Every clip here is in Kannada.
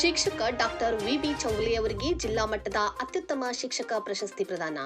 ಶಿಕ್ಷಕ ಡಾಕ್ಟರ್ ವಿಬಿ ಚೌಲಿ ಅವರಿಗೆ ಜಿಲ್ಲಾ ಮಟ್ಟದ ಅತ್ಯುತ್ತಮ ಶಿಕ್ಷಕ ಪ್ರಶಸ್ತಿ ಪ್ರದಾನ.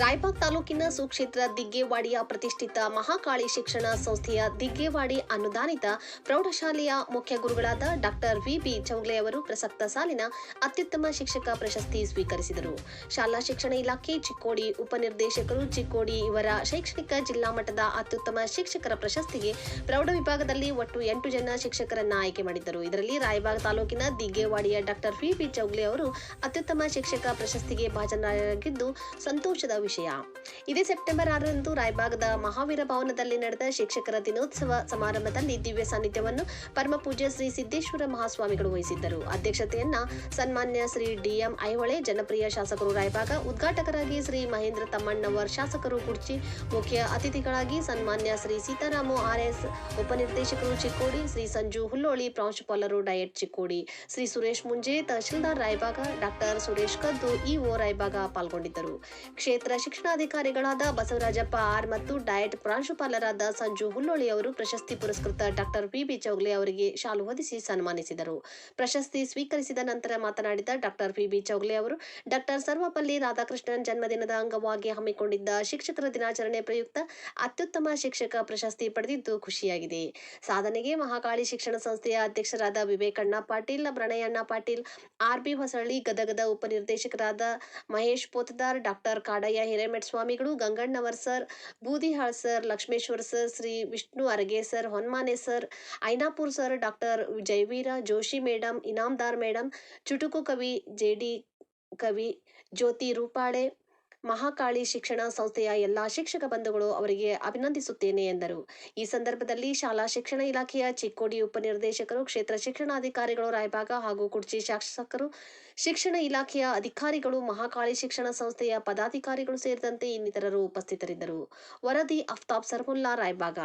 ರಾಯಬಾಗ್ ತಾಲೂಕಿನ ಸುಕ್ಷೇತ್ರ ದಿಗ್ಗೇವಾಡಿಯ ಪ್ರತಿಷ್ಠಿತ ಮಹಾಕಾಳಿ ಶಿಕ್ಷಣ ಸಂಸ್ಥೆಯ ದಿಗ್ಗೇವಾಡಿ ಅನುದಾನಿತ ಪ್ರೌಢಶಾಲೆಯ ಮುಖ್ಯ ಗುರುಗಳಾದ ಡಾಕ್ಟರ್ ವಿಬಿ ಚೌಗ್ಲೆ ಅವರು ಪ್ರಸಕ್ತ ಸಾಲಿನ ಅತ್ಯುತ್ತಮ ಶಿಕ್ಷಕ ಪ್ರಶಸ್ತಿ ಸ್ವೀಕರಿಸಿದರು. ಶಾಲಾ ಶಿಕ್ಷಣ ಇಲಾಖೆ ಚಿಕ್ಕೋಡಿ ಉಪನಿರ್ದೇಶಕರು ಚಿಕ್ಕೋಡಿ ಇವರ ಶೈಕ್ಷಣಿಕ ಜಿಲ್ಲಾ ಮಟ್ಟದ ಅತ್ಯುತ್ತಮ ಶಿಕ್ಷಕರ ಪ್ರಶಸ್ತಿಗೆ ಪ್ರೌಢ ವಿಭಾಗದಲ್ಲಿ ಒಟ್ಟು ಎಂಟು ಜನ ಶಿಕ್ಷಕರನ್ನ ಆಯ್ಕೆ ಮಾಡಿದ್ದರು. ಇದರಲ್ಲಿ ರಾಯಬಾಗ್ ತಾಲೂಕಿನ ದಿಗ್ಗೇವಾಡಿಯ ಡಾಕ್ಟರ್ ವಿಬಿ ಚೌಗ್ಲೆ ಅವರು ಅತ್ಯುತ್ತಮ ಶಿಕ್ಷಕ ಪ್ರಶಸ್ತಿಗೆ ಭಾಜನರಾಗಿದ್ದು, ಸಂತೋಷದ ವಿಷಯ. ಇದೇ ಸೆಪ್ಟೆಂಬರ್ ಆರರಂದು ರಾಯಬಾಗದ ಮಹಾವೀರ ಭವನದಲ್ಲಿ ನಡೆದ ಶಿಕ್ಷಕರ ದಿನೋತ್ಸವ ಸಮಾರಂಭದಲ್ಲಿ ದಿವ್ಯ ಸಾನ್ನಿಧ್ಯವನ್ನು ಪರಮಪೂಜ್ಯ ಶ್ರೀ ಸಿದ್ದೇಶ್ವರ ಮಹಾಸ್ವಾಮಿಗಳು ವಹಿಸಿದ್ದರು. ಅಧ್ಯಕ್ಷತೆಯನ್ನ ಸನ್ಮಾನ್ಯ ಶ್ರೀ ಡಿಎಂ ಐಹೊಳೆ, ಜನಪ್ರಿಯ ಶಾಸಕರು ರಾಯಬಾಗ, ಉದ್ಘಾಟಕರಾಗಿ ಶ್ರೀ ಮಹೇಂದ್ರ ತಮ್ಮಣ್ಣವರ್ ಶಾಸಕರು ಕುರ್ಚಿ, ಮುಖ್ಯ ಅತಿಥಿಗಳಾಗಿ ಸನ್ಮಾನ್ಯ ಶ್ರೀ ಸೀತಾರಾಮು ಆರ್ಎಸ್ ಉಪನಿರ್ದೇಶಕರು ಚಿಕ್ಕೋಡಿ, ಶ್ರೀ ಸಂಜು ಹುಲ್ಲೋಳಿ, ಪ್ರಾಂಶುಪಾಲರು ಡಯಟ್ ಚಿಕ್ಕೋಡಿ, ಶ್ರೀ ಸುರೇಶ್ ಮುಂಜೆ, ತಹಶೀಲ್ದಾರ್ ರಾಯಬಾಗ, ಡಾಕ್ಟರ್ ಸುರೇಶ್ ಕದ್ದು, ಇಒ ರಾಯಬಾಗ ಪಾಲ್ಗೊಂಡಿದ್ದರು. ಕ್ಷೇತ್ರ ಶಿಕ್ಷಣಾಧಿಕಾರಿಗಳಾದ ಬಸವರಾಜಪ್ಪ ಆರ್ ಮತ್ತು ಡಯಟ್ ಪ್ರಾಂಶುಪಾಲರಾದ ಸಂಜು ಹುಲ್ಲೋಳಿ ಅವರು ಪ್ರಶಸ್ತಿ ಪುರಸ್ಕೃತ ಡಾಕ್ಟರ್ ಪಿಬಿ ಚೌಗ್ಲೆ ಅವರಿಗೆ ಶಾಲು ಹೊದಿಸಿ ಸನ್ಮಾನಿಸಿದರು. ಪ್ರಶಸ್ತಿ ಸ್ವೀಕರಿಸಿದ ನಂತರ ಮಾತನಾಡಿದ ಡಾಕ್ಟರ್ ಪಿಬಿ ಚೌಗ್ಲೆ ಅವರು, ಡಾಕ್ಟರ್ ಸರ್ವಪಲ್ಲಿ ರಾಧಾಕೃಷ್ಣನ್ ಜನ್ಮದಿನದ ಅಂಗವಾಗಿ ಹಮ್ಮಿಕೊಂಡಿದ್ದ ಶಿಕ್ಷಕರ ದಿನಾಚರಣೆ ಪ್ರಯುಕ್ತ ಅತ್ಯುತ್ತಮ ಶಿಕ್ಷಕ ಪ್ರಶಸ್ತಿ ಪಡೆದಿದ್ದು ಖುಷಿಯಾಗಿದೆ. ಸಾಧನೆಗೆ ಮಹಾಕಾಳಿ ಶಿಕ್ಷಣ ಸಂಸ್ಥೆಯ ಅಧ್ಯಕ್ಷರಾದ ವಿವೇಕಣ್ಣ ಪಾಟೀಲ್, ಪ್ರಣಯಣ್ಣ ಪಾಟೀಲ್, ಆರ್ ಬಿ ಹೊಸಳ್ಳಿ ಗದಗದ ಉಪನಿರ್ದೇಶಕರಾದ Mahesh Potadar, doctor Kadayya Hiremath ಸ್ವಾಮಿಗಳು Gangannavar sir Boodihal sir Lakshmeshwar sir Shri Vishnu Arage sir Honmane sir Ainapur sir doctor Jayaveera Joshi madam Inamdar madam ಚುಟುಕು ಕವಿ ಜೆಡಿ ಕವಿ ಜ್ಯೋತಿ ರೂಪಾಳೆ ಮಹಾಕಾಳಿ ಶಿಕ್ಷಣ ಸಂಸ್ಥೆಯ ಎಲ್ಲಾ ಶಿಕ್ಷಕ ಬಂಧುಗಳು ಅವರಿಗೆ ಅಭಿನಂದಿಸುತ್ತೇನೆ ಎಂದರು. ಈ ಸಂದರ್ಭದಲ್ಲಿ ಶಾಲಾ ಶಿಕ್ಷಣ ಇಲಾಖೆಯ ಚಿಕ್ಕೋಡಿ ಉಪನಿರ್ದೇಶಕರು, ಕ್ಷೇತ್ರ ಶಿಕ್ಷಣಾಧಿಕಾರಿಗಳು ರಾಯಭಾಗ ಹಾಗೂ ಕುರ್ಚಿ ಶಾಸಕರು, ಶಿಕ್ಷಣ ಇಲಾಖೆಯ ಅಧಿಕಾರಿಗಳು, ಮಹಾಕಾಳಿ ಶಿಕ್ಷಣ ಸಂಸ್ಥೆಯ ಪದಾಧಿಕಾರಿಗಳು ಸೇರಿದಂತೆ ಇನ್ನಿತರರು ಉಪಸ್ಥಿತರಿದ್ದರು. ವರದಿ ಅಫ್ತಾಬ್ ಸರ್ಮುಲ್ಲಾ ರಾಯಬಾಗ